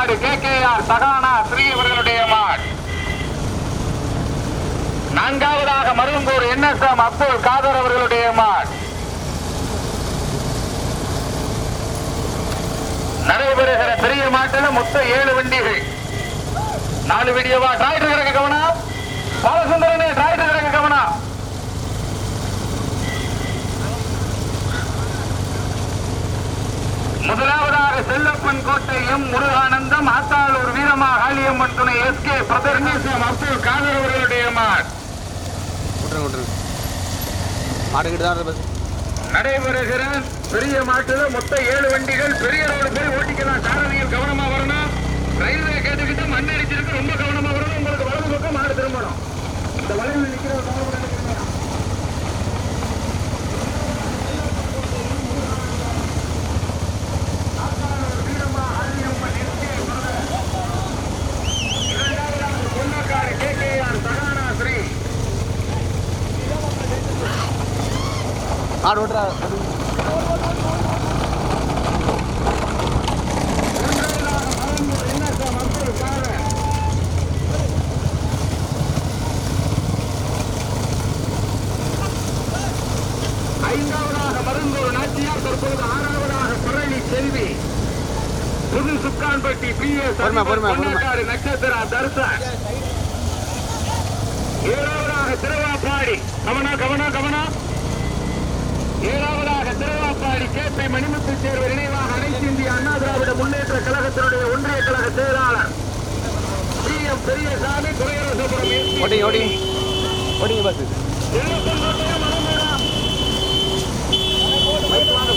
மூன்றாவதாக K K R Sahana Shri அவர்களுடைய மாட். நான்காவதாக Marungur N S M Abdul Kader அவர்களுடைய மாட். நடைபெறுகிற பெரிய மாட்டில் மொத்த ஏழு வண்டிகள். நாலு வீடியோவா டிராக்டர் கிடக்க கவனம். பாலசுந்தரன் டிராக்டர் கிடக்க கவனம் முதலாவதாக செல்லப்பன் கோட்டை எம் முருகானந்தம் ஆத்தாளூர் வீரமா காளியம்மன் துணை எஸ் கே பிரதர்நேசம் அப்துல் காதர் அவர்களுடைய மாட் நடைபெறுகிற பெரிய மாட்டுல மொத்த ஏழு வண்டிகள் பெரிய ரோடு போய் ஓட்டிக்கலாம். சாரதியில் கவனமா வரணும். ரயில்வே கேட்டுக்கிட்டு மண் அடிச்சிருக்கு ரொம்ப கவனமா வரணும். உங்களுக்கு வலது பக்கம் மாடு திரும்பணும். இந்த வளைவில் நிக்கிற கவனம் எடுக்கணும். Athalur Veeramma Ariyamman S K brother. இரண்டாவதாக கொன்னக்காடு KKR சகானா ஸ்ரீ. மாடு விட்டுறா மூன்றாவதாக மலம்பூர் NSM அப்துல் காதர். ஐந்தாவதாக மருந்தூர் நாச்சியார் தற்போது ஆறாவதாக பழனி செல்வி புது சுக்கான்பட்டி பி எஸ் பொறுமை, பொறுமை, பொறுமை. நட்சத்திரா தர்சன் ஏழாவதாக திருவாப்பாடி கவனா கவனா கவனா ஏழாவதாக திருவாப்பாடி கே பி மணிமுத்து தேர்வு நினைவாக அனைத்து இந்திய அண்ணா திராவிட முன்னேற்ற கழகத்தினுடைய ஒன்றிய கழக செயலாளர் P M Periyasamy Thuraiyarasapuram S. ஓடிங்க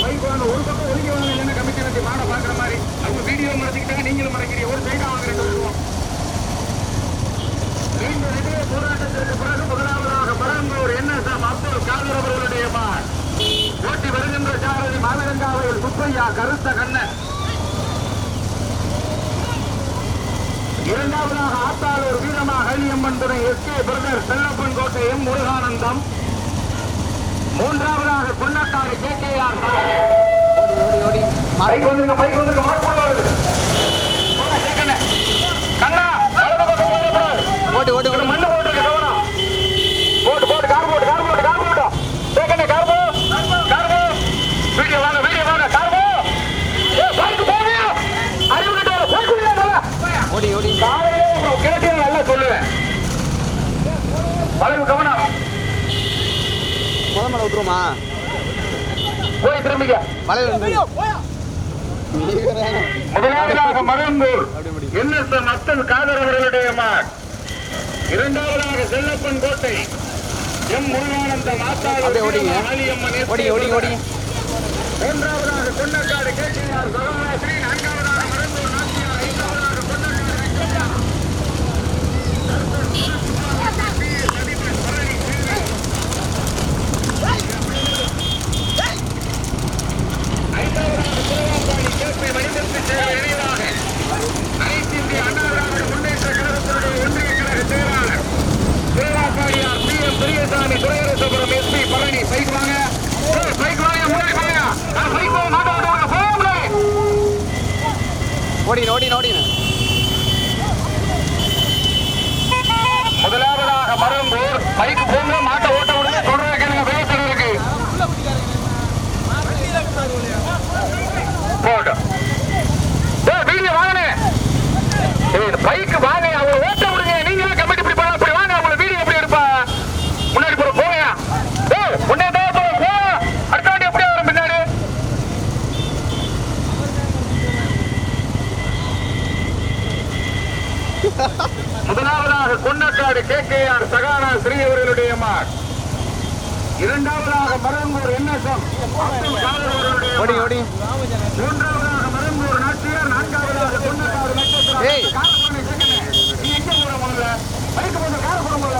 bike வாங்க. ஒரு பக்கம் ஒதுங்கி வாங்க, இல்லைன்னா கமிஷன் வச்சு மாடை பார்க்குற மாதிரி. அவங்க வீடியோ மறைச்சிக்கிட்டாங்க, நீங்களும் மறைக்கிறீங்க. ஒரு சைடா வாங்க, ரெண்டு வருவோம். போராட்டத்திற்கு பிறகு முதலாவதாக பரம்பூர் என்எஸ்எம் அப்துல் காதர் அவர்களுடைய மார். ஓட்டி வருகின்ற சாரதி மாவிலங்காவையில் சுப்பையா கருத்த கண்ணன். இரண்டாவதாக ஆத்தாளூர் வீரமா ஹலியம்மன் துணை எஸ் கே பிரதர் செல்லப்பன் கோட்டை எம் முருகானந்தம். மூன்றாவதாக கொன்னக்காடு கே கே ஆர். ஓடி ஓடி மாடு பைக் வந்துருங்க பைக் வந்துருங்க மாட்டு வருது போடா, கேக்கண்ணே. கண்ணா வலது பக்கம் போடக்கூடாது. ஓடி ஓடி ஒரு ஓடி மண்ணு போட்டுருக்கு, கவனம். போட்டு, போட்டு, கார் போட்டு, கார் போட்டு, கார் போட்டு. கேக்கண்ணே, கார் போ. கார் போ. வீடியோ வாங்க, வீடியோ வாங்க, கார் போ. ஏய், பைக் போவியா? அறிவு கெட்டவன, பைக் விடுயா, நல்லா. ஓடி ஓடி காலையிலே உங்களை கேட்டு நான் நல்லா சொல்லுவேன் வளைவு கவனம். முத மேலே விட்டுருமா? போய் திரும்பிக்க. வலையில் முதலாவதாக மருந்தூர். என்எஸ்எம் அத்தன் காதர் அவர்களுடைய மாட் இரண்டாவதாக செல்லப்பன் கோட்டை. எம் ஓடி ஓடி மூன்றாவதாக கொன்னக்காடு கேசிஆர் சரவணாஸ்ரீ நான்காவதாக மருந்தூர் நாச்சியார் ஐந்தாவதாக கொன்னக்காடு வெங்கய்யா. ஐந்தாவதாக திருவாப்பாடி கேபி மணிமுத்து சேவை நினைவாக அனைத்து இந்திய அண்ணா திராவிட முன்னேற்ற கழகத்தினுடைய ஒன்றிய கழக செயலாளர் Thiruvappadiyar P M Periyasamy Thuraiyarasapuram S P Palani bike வாங்க ஏய், பைக் வாங்க முன்னாடி வாங்க நான் பைக் போக மாட்ட விடுவாங்க போகல ஓடி ஓடிங்க ஓடிங்க முதலாவதாக மரும்பூர் பைக் போங்க மாட்டை ஓட்ட விடுங்க சொல்றத கேளுங்க வேகத்தில் இருக்கு போட்டும் ஏய், வீடியோ வாங்கனே ஏய், பைக் வாங்க அவங்க ஓட்ட விடுங்க நீங்களும் கமிட்டி இப்படி பண்ணா அப்படி வாங்க அவங்கள வீடியோ எப்படி எடுப்பா முன்னாடி போற போங்க ஏய் முன்னே தான் போங்க போ அடுத்த வண்டி எப்படியே வரும் பின்னாடி முதலாவதாக Konnakkadu K K R Sahana Shri அவர்களுடைய மார் இரண்டாவதாக மருங்கூர் என்எஸ்எம் அப்துல் காதர் அவர்களுடைய ஓடி. ஓடி. மூன்றாவதாக மருங்கூர் நாட்டியார் நான்காவதாக செகண்ட். நீ எங்க போற முதல்ல? பைக்கு போட்டு காரை போட முதல்ல.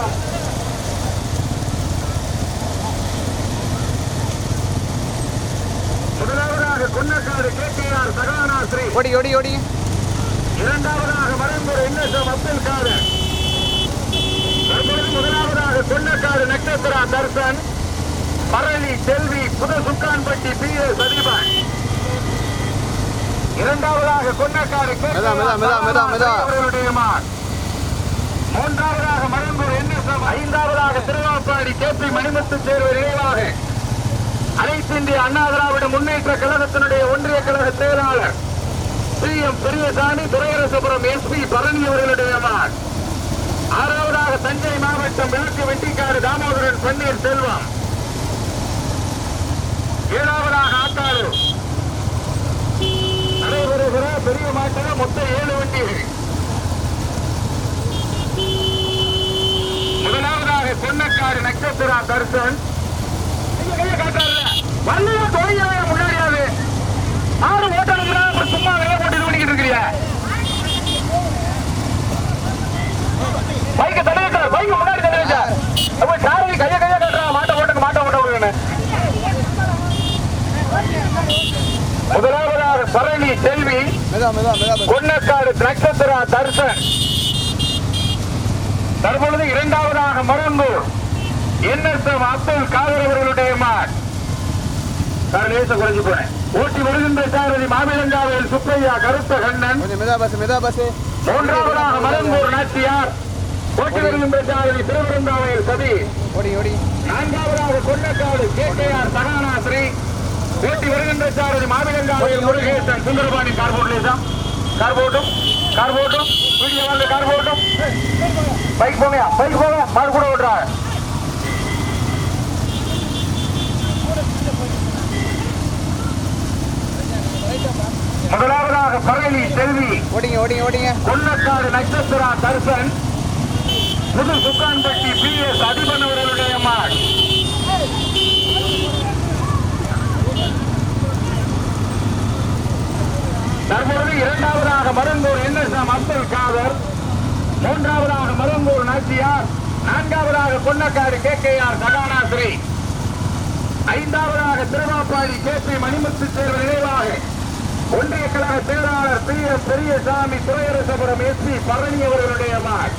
முதலாவதாக Konnakkadu K K R Sahana Shri ஓடி ஓடி ஓடி. இரண்டாவதாக மருங்கூர் என்எஸ்எம் அப்துல் காதர். தற்பொழுது முதலாவதாக கொன்னக்காடு நட்சத்திரா தர்சன். பரளி செல்வி புத சுக்கான்பட்டி பி. எஸ் சதீபன். இரண்டாவதாக கொன்னக்காடு கே. மெதா, மெதா, மெதா, மெதா, மெதா. அவர்களுடைய மான் மூன்றாவதாக மருங்கூர் என்எஸ்எம் ஐந்தாவதாக திருவாப்பாடி கே. பி. மணிமுத்து தேர்வு நினைவாக அனைத்து இந்திய அண்ணா திராவிட முன்னேற்ற கழகத்தினுடைய ஒன்றிய கழக செயலாளர் C M. Periyasamy Thuraiyarasapuram S P Palani அவர்களுடைய ஆறாவதாக தஞ்சை மாவட்டம் விளக்கு வெட்டிக்காடு தாமோதரன் பன்னீர் செல்வம். ஏழாவதாக ஆத்தாளு. நடைபெறுகிற பெரிய மாட்டில் மொத்தம் ஏழு வண்டிகள். முதலாவதாக கொன்னக்காடு நட்சத்திரா தர்சன். கையை கையை காட்டாருல தொழிலாள முன்னாடியாவது ஆறு ஓட்டணும்னா சும்மா வேலை போட்டு இது பண்ணிக்கிட்டு இருக்கிறியா? பைக்க தடவை பைக்க முன்னாடி தடவை அப்ப சாரதி கைய கைய கட்டுறா மாட்ட ஓட்டுங்க மாட்ட ஓட்ட விடுவேன் முதலாவதாக பழனி செல்வி. கொன்னக்காடு நட்சத்திரா தர்சன். தற்பொழுது இரண்டாவதாக மருந்தூர் என்எஸ்எம் அப்துல் காதர் அவர்களுடைய மாட் லேச குறைஞ்சு போனேன் ஓட்டி வருகின்ற சாரதி மாமிலங்காவில் சுப்பையா கருத்த கண்ணன். மூன்றாவதாக மருந்தூர் நாச்சியார். ஓட்டி வருகின்ற சாரதி திருவருந்தாவையில் சதி நான்காவதாக Konnakkadu K K R Sahanashri ஓட்டி வருகின்ற சாரதி மாவிலங்காவையில் முருகேசன் சுந்தரபாணி கார்போட்லேசம் கார்போட்டும் கார்போட்டும் வீடியோ வந்து கார்போட்டும் பைக் போங்க பைக் போங்க மாடு கூட ஓட்டுறாங்க. முதலாவதாக பரளி செல்வி. ஓடிங்க ஓடிங்க ஓடிங்க. கொன்னக்காடு நட்சத்திரா தர்சன். புது சுக்கான்பட்டி பி எஸ் அதிபன் அவர்களுடைய மாள் தற்பொழுது இரண்டாவதாக மருங்கூர் என்ன அப்துல் காதர் மூன்றாவதாக மருங்கூர் நாச்சியார் நான்காவதாக Konnakkadu K K R Sahanashri ஐந்தாவதாக திருவாப்பாடி கே பி மணிமுத்து தேர்வு நினைவாக ஒன்றிய கழக செயலாளர் P S Periyasamy Thuraiyarasapuram S P Palani அவர்களுடைய மாட்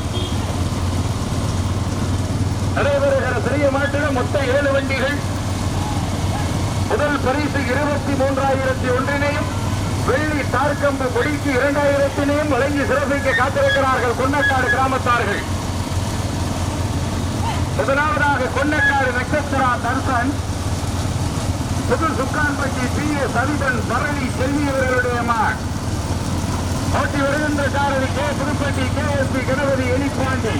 நடைபெறுகிற பெரிய மாட்டில் மொத்த ஏழு வண்டிகள் முதல் பரிசு இருபத்தி மூன்றாயிரத்தி ஒன்றினையும் வெள்ளி தார்க்கம்பு கொடிக்கு இரண்டாயிரத்தினையும் வழங்கி சிறப்பிக்க காத்திருக்கிறார்கள் கொன்னக்காடு கிராமத்தார்கள். முதலாவதாக கொன்னக்காடு நட்சத்திரா தர்சன் புது சுக்கான்பட்டி பி. எஸ் சவிதன் பரணி செல்வி இவர்களுடைய மகன். ஓட்டி வருகின்ற சாரதி K. Puthupatti K. S. P. Ganapathi Elipandi.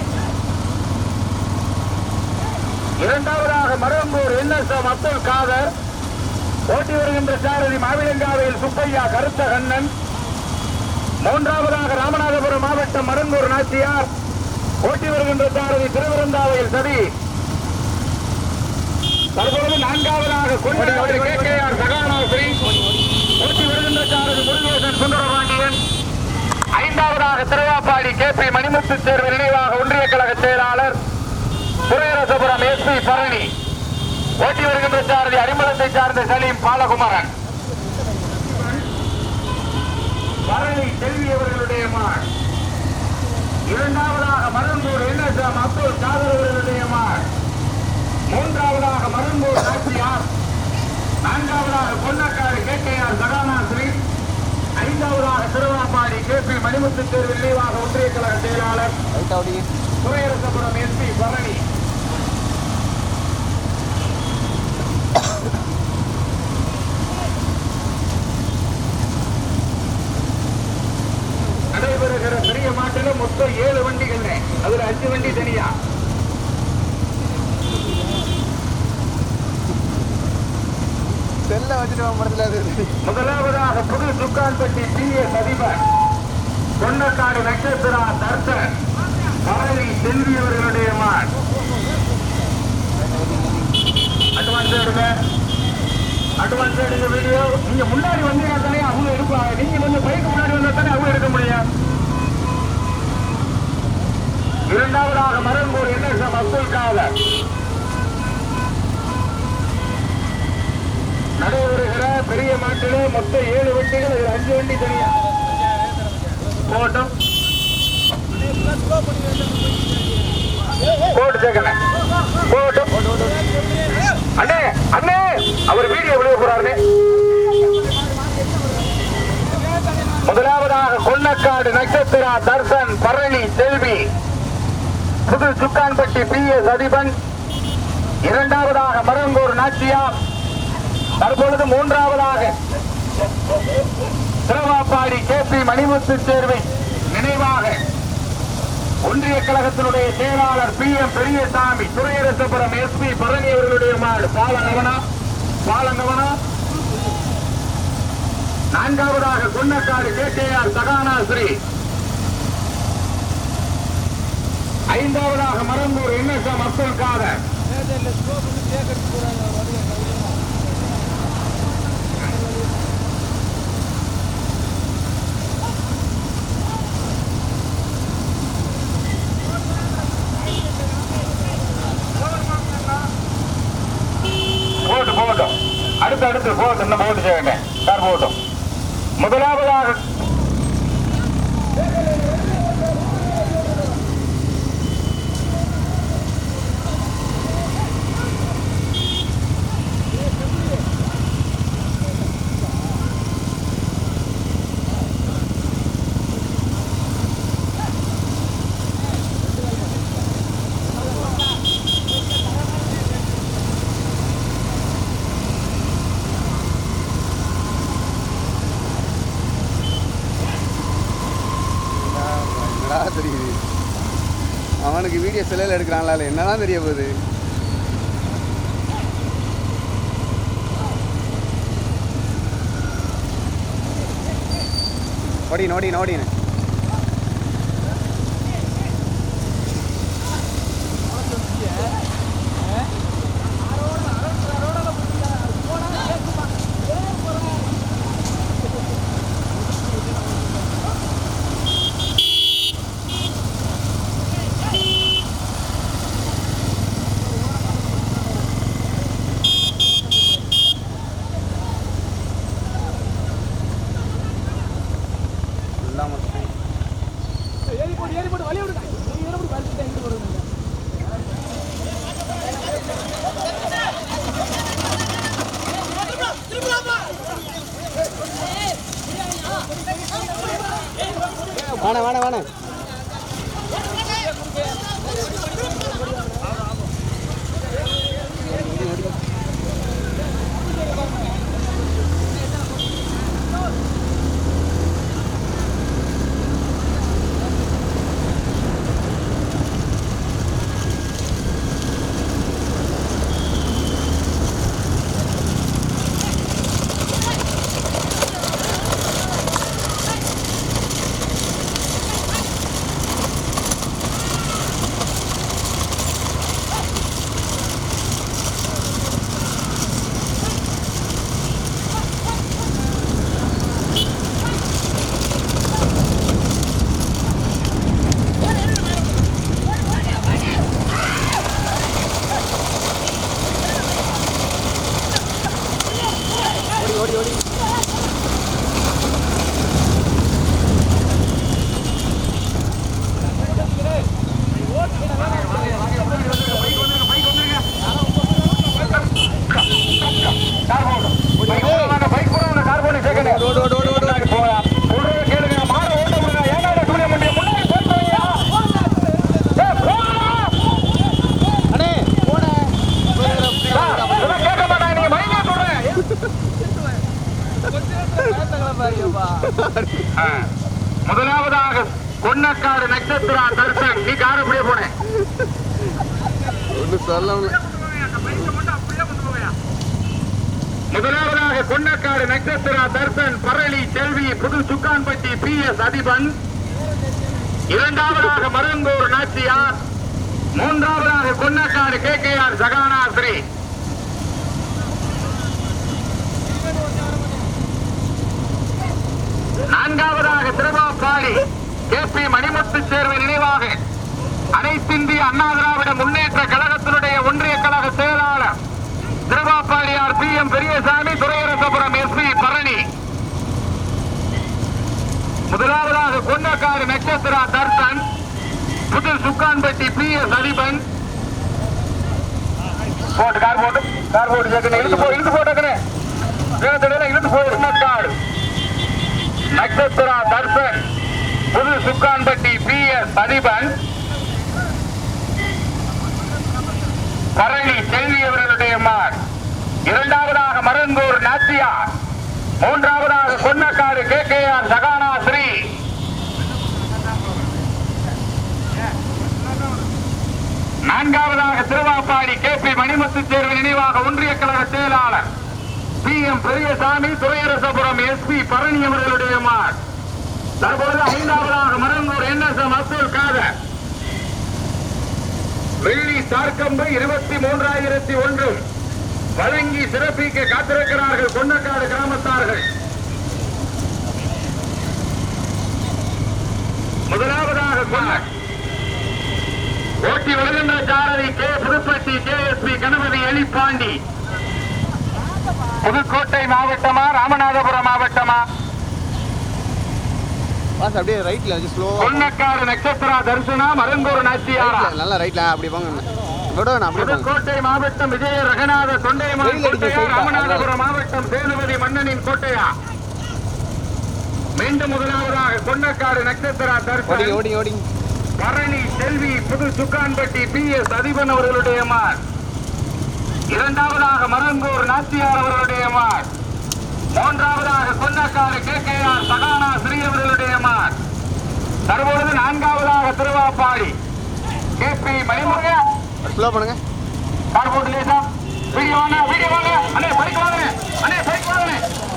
இரண்டாவதாக மரும்பூர் என்எஸ்எம் அப்துல் காதர் ஓட்டி வருகின்ற சாரதி மாவிலங்காவையில் சுப்பையா கருத்த கண்ணன். மூன்றாவதாக ராமநாதபுரம் மாவட்டம் மருந்தூர் நாச்சியார். ஓட்டி வருகின்ற சாரதி திருவிருந்தாவையில் சதி. தற்பொழுது நான்காவதாக கொண்டாடி கே கே ஆர் சகானாஸ்ரீ. ஓட்டி வருகின்ற சாரதி முருகேசன் சுந்தரபாண்டியன். ஐந்தாவதாக திருவாப்பாடி கே பி மணிமுத்து தேர்வு நினைவாக ஒன்றிய கழக செயலாளர். Thuraiyarasapuram S P Palani. ஓட்டி வருகின்ற சாரதி அரிமளத்தை சார்ந்த சலீம் பாலகுமாரன். பழனி செல்வி அவர்களுடைய இரண்டாவதாக மருந்தூர் என்எஸ்எம் அப்துல் காதர் அவர்களுடைய மூன்றாவதாக மருந்தூர் நாச்சியார் நான்காவதாக Konnakkadu K K R Sahanashri ஐந்தாவதாக திருவாப்பாடி கே பி மணிமுத்து தேர்வு நினைவாக ஒன்றிய கழக செயலாளர். ரைட்டா ஓடிங்க துரையரசபுரம் எஸ் பி பழனி நடைபெறுகிற பெரிய மாட்டில மொத்தம் ஏழு வண்டிகள் அதுல அஞ்சு வண்டி தனியா. செல்ல வச்சுட்டு முதலாவதாக புது சுக்கான்பட்டி பி எஸ் அதிபர் கொன்னக்காடு நட்சத்திரா தர்சன். பழனி செல்வி அவர்களுடைய மான். அட்வான்ஸ் எடுங்க. அட்வான்ஸ் எடுங்க வீடியோ நீங்க முன்னாடி வந்தீங்கன்னா தானே அவங்க எடுப்பாங்க. நீங்க வந்து பைக் முன்னாடி வந்தா தானே அவங்க எடுக்க முடியும். இரண்டாவதாக மரங்கூர் என்ன அப்துல் காதர். நடைபெறுகிற பெரிய மாட்டிலே மொத்தம் ஏழு வண்டிகள் இதுல அஞ்சு வண்டி தனியா? போகட்டும் போட்டு அண்ணே அண்ணே அவர் வீடியோ போறாரு முதலாவதாக கொன்னக்காடு நட்சத்திரா தர்சன் பரணி செல்வி. புது சுக்கான்பட்டி பி எஸ் அதிபன் இரண்டாவதாக மரங்கூர் நாச்சியார். தற்பொழுது மூன்றாவதாக திருவாப்பாடி கே பி மணிமுத்து சேர்வை நினைவாக ஒன்றிய கழகத்தினுடைய செயலாளர் P M Periyasamy Thuraiyarasapuram S P Palani அவர்களுடைய மாடு பாலங்கவனா பாலங்கவனா. நான்காவதாக Kunnakkadu K K R Sahanashri ஐந்தாவதாக மரம்பூர் என்எஸ்எம் அப்துல் காதர். போட்டும் அடுத்து அடுத்து போட்டு இன்னும் போட்டு செய்யுங்க சார் போட்டும் முதலாவதாக எடுக்கிறாங்களா இல்லை என்ன தான் தெரிய போகுது? ஓடின ஓடின ஓடின. முதலாவதாக கொண்டக்காடு நட்சத்திரா தர்சன் பரளி செல்வி புது சுக்கான்பட்டி பி எஸ் அதிபன். இரண்டாவதாக மருங்கூர் நாச்சியார். மூன்றாவதாக Konnakkadu K K R Sahanashri. நான்காவதாக திருவாப்பாடி கே பி மணிமுத்து சேர்வு நினைவாக. அனைத்திந்திய அண்ணா திராவிட முன்னேற்ற கழக ஒன்றிய கழக செயலாளர் R P M Periyasamy Thuraiyarasapuram S P Palani. முதலாவதாக கொன்னக்காடு நட்சத்திரா தர்சன் புது சுக்கான்பட்டி பி எஸ் அதிபன். போட்டு கார் போட்டு கார் போட்டு சேர்க்கணும் இழுத்து போ இழுத்து போட்டுக்கணே வேகத்தடையில இழுத்து போ car Nakshatra Darshan Puthu Sukkanpatti P S Athipan. Barani Selvi அவர்களுடைய மார். இரண்டாவதாக மருங்கூர் நாச்சியார். மூன்றாவதாக Konnakkadu K. K. R. Sahana Shri நான்காவதாக திருவாப்பாடி கே. பி. மணிமுத்து தேர்வு நினைவாக ஒன்றிய கழக செயலாளர் P. M. Periyasamy Thuraiyarasapuram S P Palani அவர்களுடைய மார். தற்பொழுது ஐந்தாவதாக Marungur N. S. M. Abdul Kader. வெள்ளி சார்க்கம்பு இருபத்தி மூன்றாயிரத்தி ஒன்று வழங்கி சிறப்பிக்க காத்திருக்கிறார்கள் கொன்னக்காடு கிராமத்தார்கள். முதலாவதாக கொன்ன ஓட்டி வருகின்ற சாரதி K. Puthupatti K S P Ganapathi Elipandi. Pudukkottai மாவட்டமா Ramanathapuram மாவட்டமா? பாஸ் அப்படியே ரைட்டில் வச்சு ஸ்லோ கொன்னக்காடு நட்சத்திரா தரிசனா மருங்கூர் நாச்சியாரா? நல்லா ரைட்டில் அப்படி போங்க. புதுக்கோட்டை மாவட்டம் விஜய ரகநாத தொண்டைமான் அடிக்க கோட்டையா. ராமநாதபுரம் மாவட்டம் சேதுபதி மன்னனின் கோட்டையா? மீண்டும் முதலாவதாக கொன்னக்காடு நட்சத்திரா ஓடிங்க பரணி செல்வி புது சுக்கான்பட்டி பி. எஸ். அதிபன் அவர்களுடைய மார். இரண்டாவதாக மருங்கூர் நாச்சியார் அவர்களுடைய மார். மூன்றாவதாக Konnakkadu K. K. R. Sahana Shri அவர்களுடைய மார். தற்பொழுது நான்காவதாக Thiruvappadi K. P. Manimurugan. Slow பண்ணுங்க. கார் போட்டு லேசா. வீடியோ வாங்க வீடியோ வாங்க. அண்ணே பைக் வாங்க அண்ணே பைக் வாங்க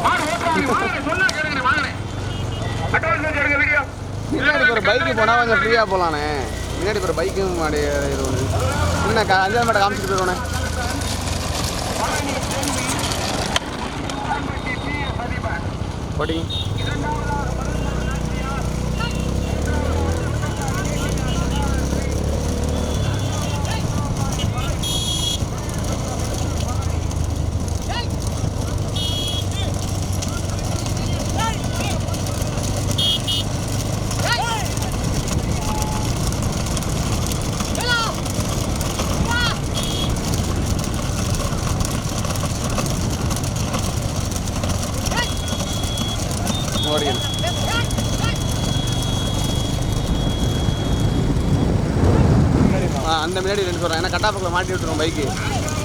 மாடு ஓட்டுறாங்க. வாங்க சொன்னா கேளுங்க வாங்க அட்வான்ஸ் எடுங்க வீடியோ. முன்னாடி ஒரு பைக்கு போனால் கொஞ்சம் ஃப்ரீயாக போகலாண்ணே முன்னாடி ஒரு பைக்கும் மாடி இது ஒன்று என்ன கா அஞ்சாவது மாட்டை காமிச்சிட்டு போயிடுவோண்ணே. ஓடிங்க ஓடிங்க ஆ அந்த முன்னாடி ரெண்டு கட்டாப்பக்கில் மாட்டி விட்டுருவோம் பைக்கு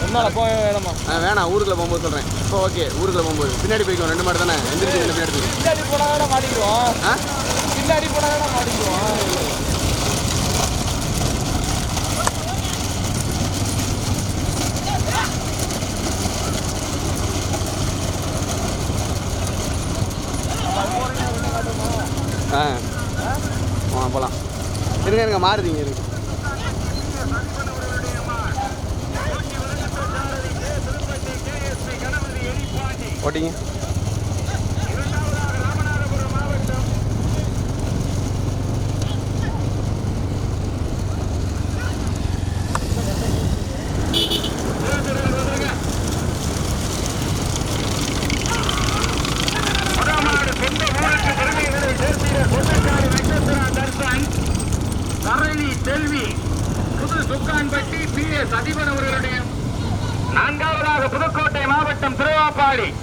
முன்னால போக வேணாமா? ஆ வேணாம் ஊருக்குள்ள போகும்போது சொல்கிறேன் இப்போ ஓகே ஊருக்குள்ள போகும்போது. பின்னாடி போய்க்கும் ரெண்டு மாடு தானே? எந்திரிச்சு ரெண்டு பின்னாடி பின்னாடி போனா வேணா மாட்டிக்குவோம் ஆ? பின்னாடி போனா வேணா மாட்டிக்குவோம் ஆ. போகலாம் இருங்க இருங்க மாறுதீங்க இருங்க ஓட்டிங்க முதலாவது சொந்த ஊருக்கு பெருமைகளை சேர்த்திட கொண்டக்காடு நட்சத்திரா தர்சன் தரணி செல்வி புது சுக்கான்பட்டி பி. எஸ். அதிபன் அவர்களுடைய நான்காவதாக புதுக்கோட்டை மாவட்டம் திருவாப்பாடி.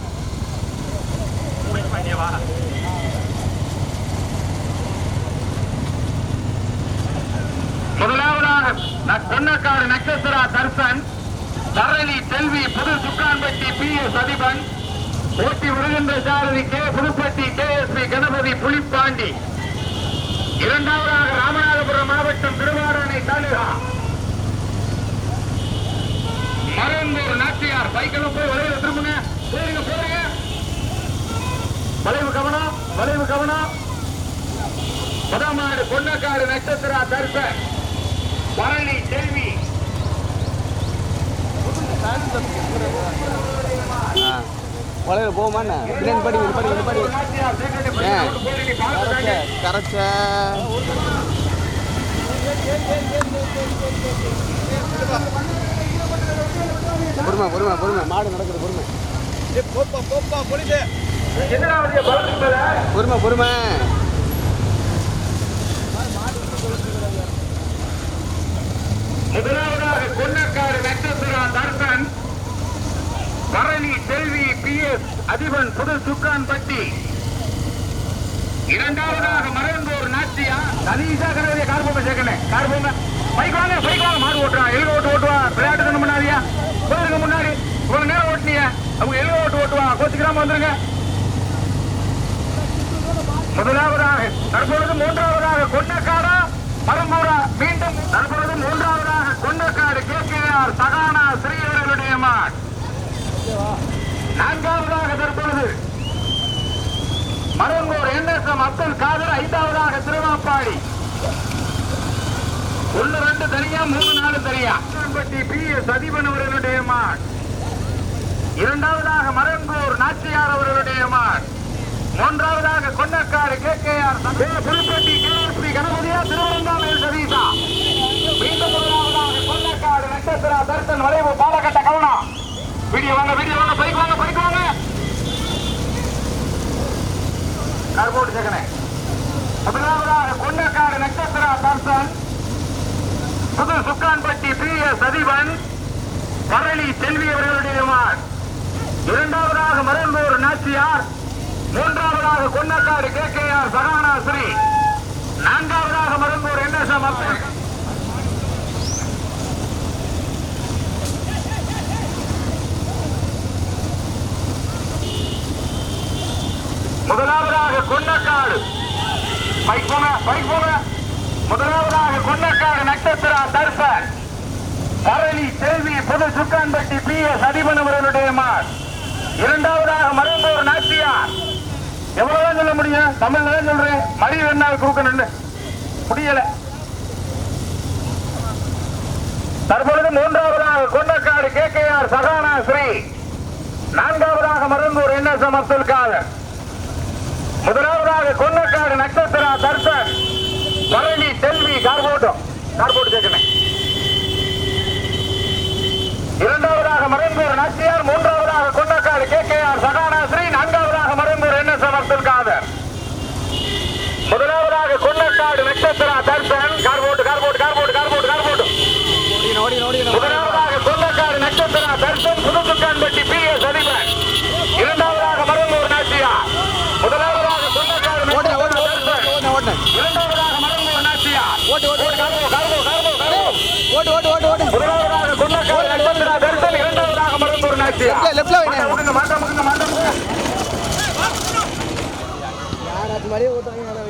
முதலாவதாக ந- கொன்னக்காடு நட்சத்திரா தர்சன் தரணி செல்வி புது சுக்கான்பட்டி பி. எஸ். அதிபன் ஓட்டி வருகின்ற சாரதி K. Puthupatti K. S. P. Ganapathi Pulipandi. இரண்டாவதாக ராமநாதபுரம் மாவட்டம் திருவாரணை தாலுகா. மருந்தூர் நாச்சியார் சைக்கிளும் போய் வளைவு திரும்புங்க போறீங்க போறீங்க வளைவு கவனம் வளைவு கவனம். முதமாடு பொன்னக்காடு நட்சத்திரா தர்ப பரணி செல்வி ஆ வளையல போகுமா என்ன? பின்னாடி படி படி படி. நாச்சியார் கரைச்ச. பொறுமை பொறுமை பொறுமை. மாடு நடக்குது பொறுமை. பொறுமை பொறுமை. முதலாவதாக கொன்னக்காடு வெங்கசுரா தர்சன். பரணி செல்வி பி எஸ் அதிபன் புது சுக்கான்பட்டி இரண்டாவதாக மரந்தூர் நாச்சியா. தனீஷா கணவதிய கார் போங்க சேர்க்கல கார் போங்க. பைக் வாங்க பைக் வாங்க. மாடு ஓட்டுறா எழுக ஓட்டு ஓட்டுவா. விளையாட்டு தானே முன்னாடியா? போயிருங்க முன்னாடி. இவ்வளவு நேரம் ஓட்டினீங்க. அவங்க எழுக ஓட்டு ஓட்டுவா. கோச்சிக்கிறாம வந்துருங்க. முதலாவதாக தற்பொழுது மூன்றாவதாக கொண்டக்காடா பரம்பூரா. மீண்டும் தற்பொழுது மூன்றாவதாக Kondakkadu K K R Sahana ஸ்ரீவர்களுடைய மாட். நான்காவதாக தற்பொழுது மரங்கூர் என்எஸ்எம் அப்துல் காதர் ஐந்தாவதாக திருவாப்பாடி. ஒன்னு ரெண்டு தனியா மூணு நாலு தனியா? பி. எஸ். அதிபன் அவர்களுடைய மாட் இரண்டாவதாக மரங்கூர் நாச்சியார் அவர்களுடைய மாட் மூன்றாவதாக Kondakkadu K. K. R. Puthupatti K S P கணபதியா திருவனந்தாமல் சதீசா மீண்டும் முதலாவதாக கொண்டக்காடு நட்சத்திரா தர்சன் வளைவு பாலகட்ட. வீடியோ வாங்க வீடியோ வாங்க பைக் வாங்க பைக் வாங்க. கார்போர்டு செகனே முதலாவதாக கொண்டக்காடு நட்சத்திரா தர்சன் புது சுக்கான்பட்டி பி எஸ் அதிபன் பரளி செல்வி அவர்களுடைய மாட் இரண்டாவதாக மரந்தூர் நாச்சியார் மூன்றாவதாக Konnakkadu K K R Sahana Shri நான்காவதாக மருந்தூர் எம் அப்துல். முதலாவதாக கொன்னக்காடு. பைக் போங்க பைக் போங்க. முதலாவதாக கொன்னக்காடு நட்சத்திரா தர்பன் பரணி செல்வி புது சுக்கான்பட்டி பி. எஸ். அதிபன் அவர்களுடைய மாட் இரண்டாவதாக மருந்தூர் நாச்சியார். எவ்வளவுதான் சொல்ல முடியும்? தமிழ்ல தான் சொல்றேன். மணி வேணா கொடுக்கணும்னு முடியல. தற்பொழுது மூன்றாவதாக Kondakkadu K. K. R. Sahana Shri நான்காவதாக மருந்தூர் என்எஸ்எம் அப்துல் காதர் முதலாவதாக கொன்னக்காடு நட்சத்திரா தர்சன். பரணி செல்வி கார்போட்டம். கார்போட்டு சேர்க்கணும் இரண்டாவதாக மறைந்தூர் நாச்சியார் மூன்றாவதாக Kondakkadu K K R Sahana Shri நான்காவதாக மறைந்தூர் என் எஸ் அப்துல் காதர் முதலாவதாக கொண்டக்காடு நட்சத்திரா தர்சன். கார்போட்டு கார்போட்டு கார்போட்டு கார்போட்டு கார்போட்டு ஓடின ஓடின ஓடின முதலாவதாக கொண்டக்காடு நட்சத்திரா தர்சன் புதுசுக்கான்பட்டி பி எஸ் அதிபன் இரண்டாவதாக மறைந்தூர் நாச்சியார் முதலாவதாக கொண்டக்காடு ஓடின நட்சத்திரா ஓடின தர்சன் ஓடின ஓடின இரண்டாவதாக மறைந்தூர் நாச்சியார் ஓட்டு ஓட்டு ஓட்டு கார்போ கார்போ கார்போ கார்போ ஓட்டு ஓட்டு ஓட்டு ஓட்டு முதலாவதாக கொண்டக்காடு நட்சத்திரா தர்சன் இரண்டாவதாக மருந்தூர் நாச்சியார் லெஃப்ட்ல லெஃப்ட்ல வைங்க. மாட்டா மாட்டா யாராச்சும் மாதிரியே ஓட்டுவாங்க